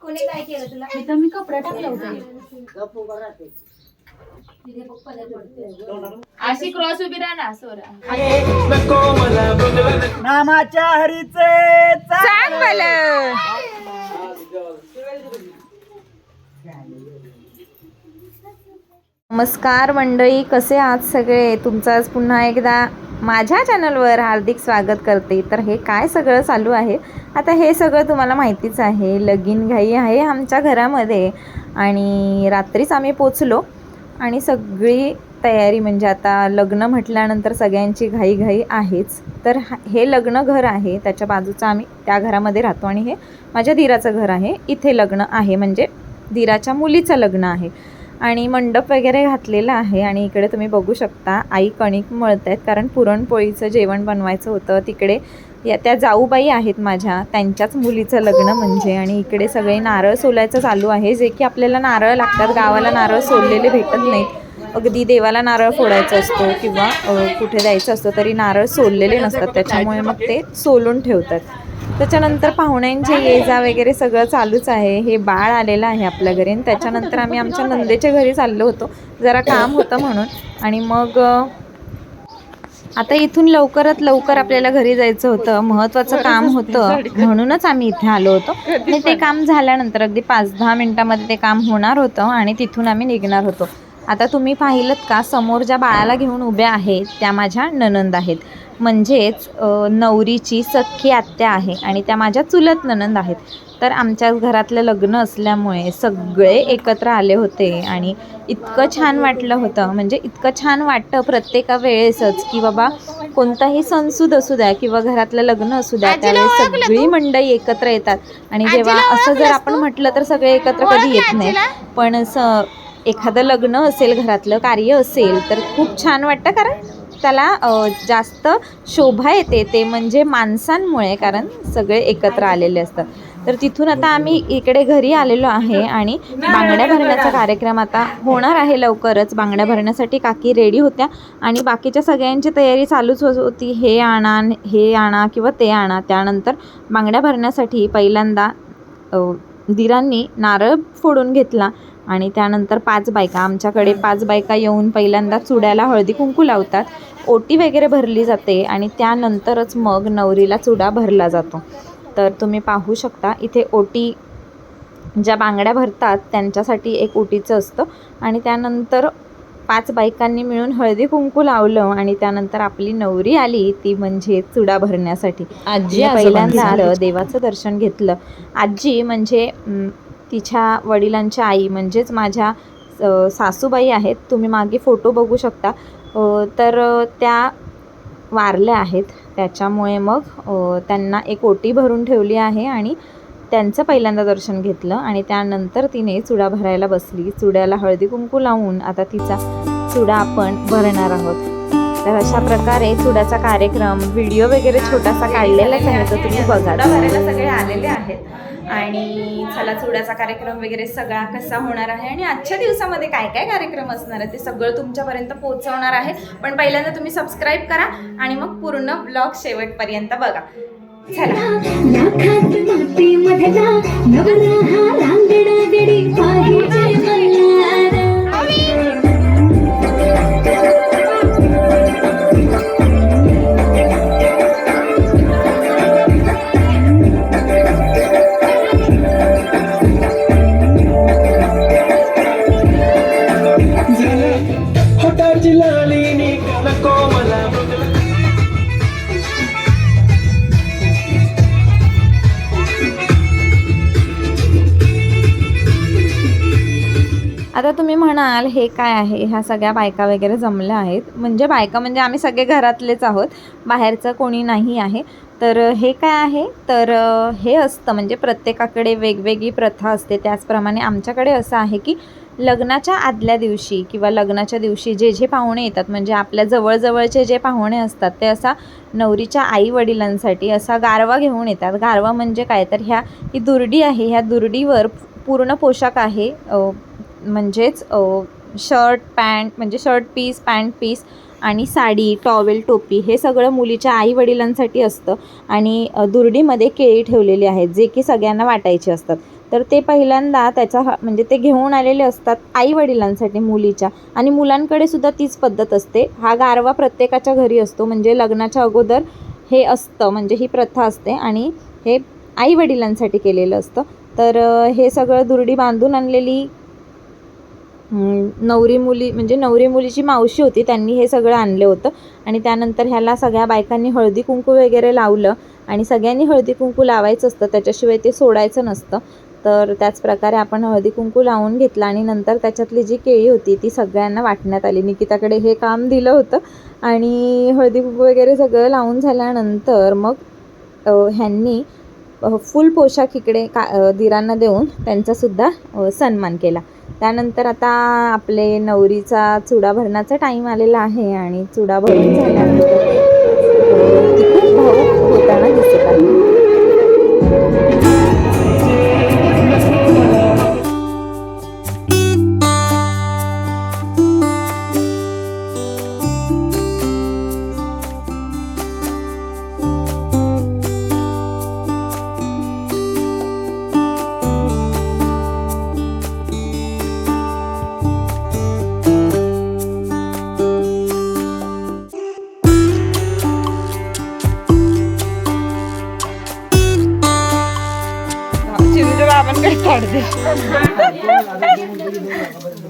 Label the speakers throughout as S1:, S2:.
S1: कोणी काय केलं तुला इथं मी कपडा टाकला होता
S2: अशी क्रॉस उभी सोरा
S3: नामाच्या हरीचे
S4: सांग नमस्कार मंडळी कसे आहात सगळे? तुमचं आज पुन्हा एकदा माझ्या चॅनलवर हार्दिक स्वागत करते. तर हे काय सगळं चालू आहे? आता हे सगळं तुम्हाला माहितीच आहे. लगीन घाई आहे आमच्या घरामध्ये आणि रात्रीच आम्ही पोचलो आणि सगळी तयारी म्हणजे आता लग्न म्हटल्यानंतर सगळ्यांची घाई घाई आहेच. तर हा- हे लग्न घर आहे त्याच्या बाजूचं आम्ही त्या घरामध्ये राहतो आणि हे माझ्या धीराचं घर आहे. इथे लग्न आहे म्हणजे धीराच्या मुलीचं लग्न आहे. आणि मंडप वगैरे घातलेला आहे आणि इकडे तुम्ही बघू शकता आई कणिक मळत आहेत कारण पुरणपोळीचं जेवण बनवायचं होतं. तिकडे या त्या जाऊबाई आहेत माझ्या त्यांच्याच मुलीचं लग्न म्हणजे. आणि इकडे सगळे नारळ सोलायचं चालू आहे. जे की आपल्याला नारळ लागतात गावाला नारळ सोललेले भेटत नाहीत. अगदी देवाला नारळ फोडायचा असतो किंवा कुठे जायचं असतं तरी नारळ सोललेले नसतात. त्याच्यामुळे मग ते सोलून ठेवतात. त्याच्यानंतर पाहुण्यांचे ये जा वगैरे सगळं चालूच आहे. हे बाळ आलेलं आहे आपल्या घरी. आणि त्याच्यानंतर आम्ही आमच्या नंदेच्या घरी चाललो होतो. जरा काम होतं म्हणून. आणि मग आता इथून लवकरात लवकर आपल्याला घरी जायचं होतं. महत्त्वाचं काम होतं. म्हणूनच आम्ही इथे आलो होतो. आणि ते काम झाल्यानंतर अगदी पाच दहा मिनटामध्ये ते काम होणार होतं आणि तिथून आम्ही निघणार होतो. आता तुम्ही पाहिलं का समोर ज्या बाळाला घेऊन उभ्या आहेत त्या माझ्या ननंद आहेत. म्हणजेच नवरीची सख्खी आत्या आहे आणि त्या माझ्या चुलत ननंद आहेत. तर आमच्या घरातलं लग्न असल्यामुळे सगळे एकत्र आले होते आणि इतकं छान वाटलं होतं. म्हणजे इतकं छान वाटतं प्रत्येका वेळेसच की बाबा कोणताही सणसूद असू द्या किंवा घरातलं लग्न असू द्या त्यावेळेस सगळी मंडळी एकत्र येतात. आणि जेव्हा असं जर आपण म्हटलं तर सगळे एकत्र कधी येत नाही पण स एखादं लग्न असेल घरातलं कार्य असेल तर खूप छान वाटतं कारण त्याला जास्त शोभा येते. ते म्हणजे माणसांमुळे कारण सगळे एकत्र आलेले असतात. तर तिथून आता आम्ही इकडे घरी आलेलो आहे आणि बांगड्या भरण्याचा कार्यक्रम आता होणार आहे लवकरच. बांगड्या भरण्यासाठी काकी रेडी होत्या आणि बाकीच्या सगळ्यांची तयारी चालूच होत होती. हे आणा हे आणा किंवा ते आणा. त्यानंतर बांगड्या भरण्यासाठी पहिल्यांदा दिरांनी नारळ फोडून घेतला. आणि त्यानंतर पाच बायका. आमच्याकडे पाच बायका येऊन पहिल्यांदा चुड्याला हळदी कुंकू लावतात. ओटी वगैरे भरली जाते आणि त्यानंतरच मग नवरीला चुडा भरला जातो. तर तुम्ही पाहू शकता इथे ओटी ज्या बांगड्या भरतात त्यांच्यासाठी एक ओटीचं असतं. आणि त्यानंतर पाच बायकांनी मिळून हळदी कुंकू लावलं आणि त्यानंतर आपली नवरी आली ती म्हणजे चुडा भरण्यासाठी. आजी पहिल्यांदा देवाचं दर्शन घेतलं. आजी म्हणजे तिच्या वडिलांच्या आई म्हणजेच माझ्या सासूबाई आहेत तुम्ही मागे फोटो बघू शकता. तर त्या वारल्या आहेत. त्याच्यामुळे मग त्यांना एक ओटी भरून ठेवली आहे आणि त्यांचं पहिल्यांदा दर्शन घेतलं आणि त्यानंतर तिने चुडा भरायला बसली. चुड्याला हळदी कुंकू लावून आता तिचा चुडा आपण भरणार आहोत. तर अशा प्रकारे चुड्याचा कार्यक्रम व्हिडिओ वगैरे छोटासा काढलेलाच आहे तर तुम्ही बघा. भरायला सगळे आलेले आहेत. आणि चला चुड्याचा कार्यक्रम वगैरे सगळा कसा होणार आहे आणि आजच्या दिवसामध्ये काय काय कार्यक्रम असणार आहे ते सगळं तुमच्यापर्यंत पोहोचवणार आहे. पण पहिल्यांदा तुम्ही सबस्क्राईब करा आणि मग पूर्ण ब्लॉग शेवटपर्यंत बघा. चला. म्हणाल हे काय आहे? ह्या सगळ्या बायका वगैरे जमल्या आहेत. म्हणजे बायका म्हणजे आम्ही सगळे घरातलेच आहोत. बाहेरचं कोणी नाही आहे. तर हे काय आहे? तर हे असतं. म्हणजे प्रत्येकाकडे वेगवेगळी प्रथा असते. त्याचप्रमाणे आमच्याकडे असं आहे की लग्नाच्या आदल्या दिवशी किंवा लग्नाच्या दिवशी जे जे पाहुणे येतात म्हणजे आपल्या जवळजवळचे जे पाहुणे असतात ते असा नवरीच्या आई वडिलांसाठी असा गारवा घेऊन येतात. गारवा म्हणजे काय? तर ह्या ही दुर्डी आहे. ह्या दुर्डीवर पूर्ण पोशाख आहे. म्हणजेच शर्ट पॅन्ट म्हणजे शर्ट पीस पॅन्ट पीस आणि साडी टॉवेल टोपी हे सगळं मुलीच्या आईवडिलांसाठी असतं आणि दुर्डीमध्ये केळी ठेवलेली आहेत जे की सगळ्यांना वाटायचे असतात. तर ते पहिल्यांदा त्याचा हा- म्हणजे ते घेऊन आलेले असतात आईवडिलांसाठी मुलीच्या आणि मुलांकडे सुद्धा तीच पद्धत असते. हा गारवा प्रत्येकाच्या घरी असतो म्हणजे लग्नाच्या अगोदर हे असतं म्हणजे ही प्रथा असते आणि हे आईवडिलांसाठी केलेलं असतं. तर हे सगळं दुर्डी बांधून आणलेली नवरी मुली म्हणजे नवरी मुलीची मावशी होती त्यांनी हे सगळं आणलं होतं. आणि त्यानंतर ह्याला सगळ्या बायकांनी हळदी कुंकू वगैरे लावलं. आणि सगळ्यांनी हळदी कुंकू लावायचं असतं त्याच्याशिवाय ते सोडायचं नसतं. तर त्याच प्रकारे आपण हळदी कुंकू लावून घेतलं आणि नंतर त्याच्यातली जी केळी होती ती सगळ्यांना वाटण्यात आली. निकिताकडे हे काम दिलं होतं. आणि हळदी कुंकू वगैरे सगळं लावून झाल्यानंतर मग ह्यांनी फुल पोशाख इकडे का दिरांना देऊन त्यांचासुद्धा सन्मान केला. त्यानंतर आता आपले नवरीचा चुडा भरण्याचा टाईम आलेला आहे आणि चुडा भरून झाल्यानंतर ती खूप भाऊक होताना दिसत आहे.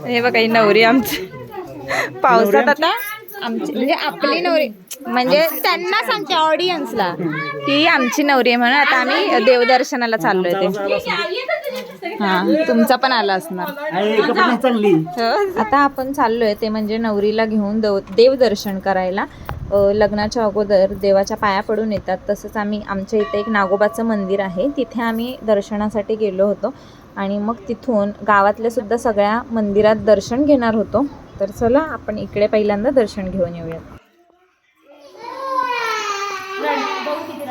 S4: हे बघा ही नवरी आमची. पावसात आता आमची म्हणजे आपली नवरी म्हणजे त्यांना सांगते ऑडियन्सला की आमची नवरी आहे म्हणून आता आम्ही देवदर्शनाला चाललोय ते. हा तुमचा पण आला असणार. आता आपण चाललोय ते म्हणजे नवरीला घेऊन देव देवदर्शन करायला. लग्नाच्या अगोदर देवाच्या पाया पडून येतात. तसंच आम्ही आमच्या इथे एक नागोबाचं मंदिर आहे. तिथे आम्ही दर्शनासाठी गेलो होतो. आणि मग तिथून गावातल्या सुद्धा सगळ्या मंदिरात दर्शन घेणार होतो. तर चला आपण इकडे पहिल्यांदा दर्शन घेऊन येऊयात.
S1: बघू किती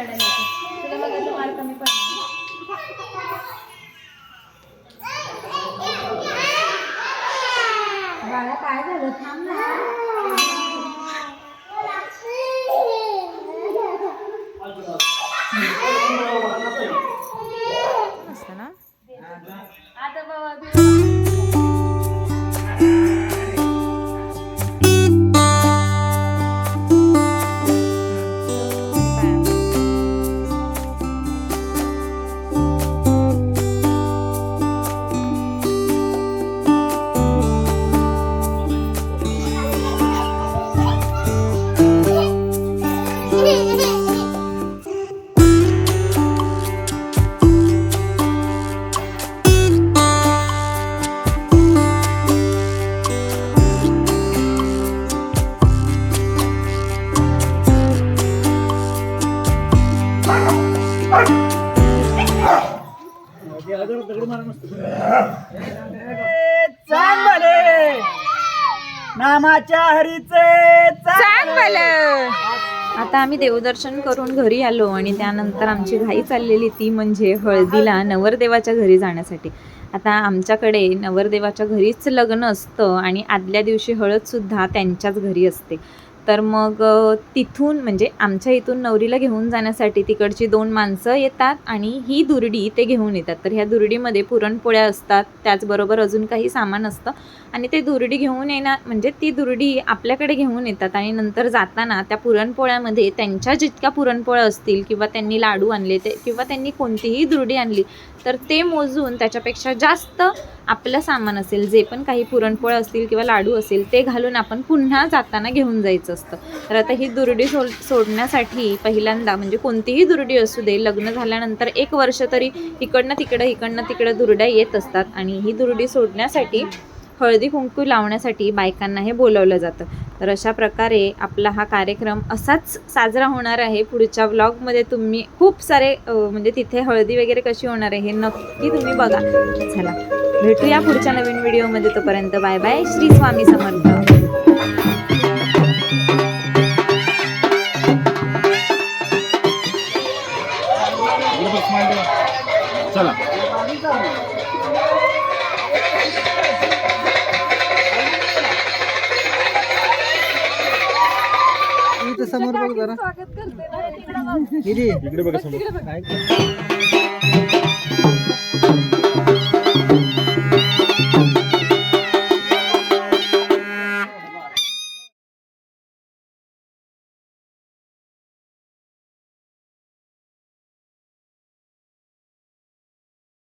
S3: चांगले. नामाच्या हरीचे
S4: चांग आता आम्ही देवदर्शन करून घरी आलो आणि त्यानंतर आमची घाई चाललेली ती म्हणजे हळदीला नवरदेवाच्या घरी जाण्यासाठी. आता आमच्याकडे नवरदेवाच्या घरीच लग्न असतं आणि आदल्या दिवशी हळदसुद्धा त्यांच्याच घरी असते. तर मग तिथून म्हणजे आमच्या इथून नवरीला घेऊन जाण्यासाठी तिकडची दोन माणसं येतात आणि ही दुर्डी ते घेऊन येतात. तर ह्या दुर्डीमध्ये पुरणपोळ्या असतात त्याचबरोबर अजून काही सामान असतं आणि ते दुर्डी घेऊन येणार म्हणजे ती दुर्डी आपल्याकडे घेऊन येतात आणि नंतर जाताना त्या पुरणपोळ्यामध्ये त्यांच्या जितक्या पुरणपोळ्या असतील किंवा त्यांनी लाडू आणले ते किंवा त्यांनी कोणतीही दुर्डी आणली तर ते मोजून त्याच्यापेक्षा जास्त आपलं सामान असेल जे पण काही पुरणपोळ असतील किंवा लाडू असेल ते घालून आपण पुन्हा जाताना घेऊन जायचं असतं. तर आता ही दुरडी सोड सोडण्यासाठी पहिल्यांदा म्हणजे कोणतीही दुरडी असू दे लग्न झाल्यानंतर एक वर्ष तरी इकडनं तिकडं इकडनं तिकडं दुरड्या येत असतात. आणि ही दुरडी सोडण्यासाठी हळदी कुंकू लावण्यासाठी बायकांना हे बोलवलं जातं. तर अशा प्रकारे आपला हा कार्यक्रम असाच साजरा होणार आहे. पुढच्या व्लॉगमध्ये तुम्ही खूप सारे म्हणजे तिथे हळदी वगैरे कशी होणार आहे हे नक्की तुम्ही बघा. चला भेटूया पुढच्या नवीन व्हिडिओमध्ये तोपर्यंत बाय बाय. श्री स्वामी समर्थ.
S5: जरा निधी
S3: इकडे बघा.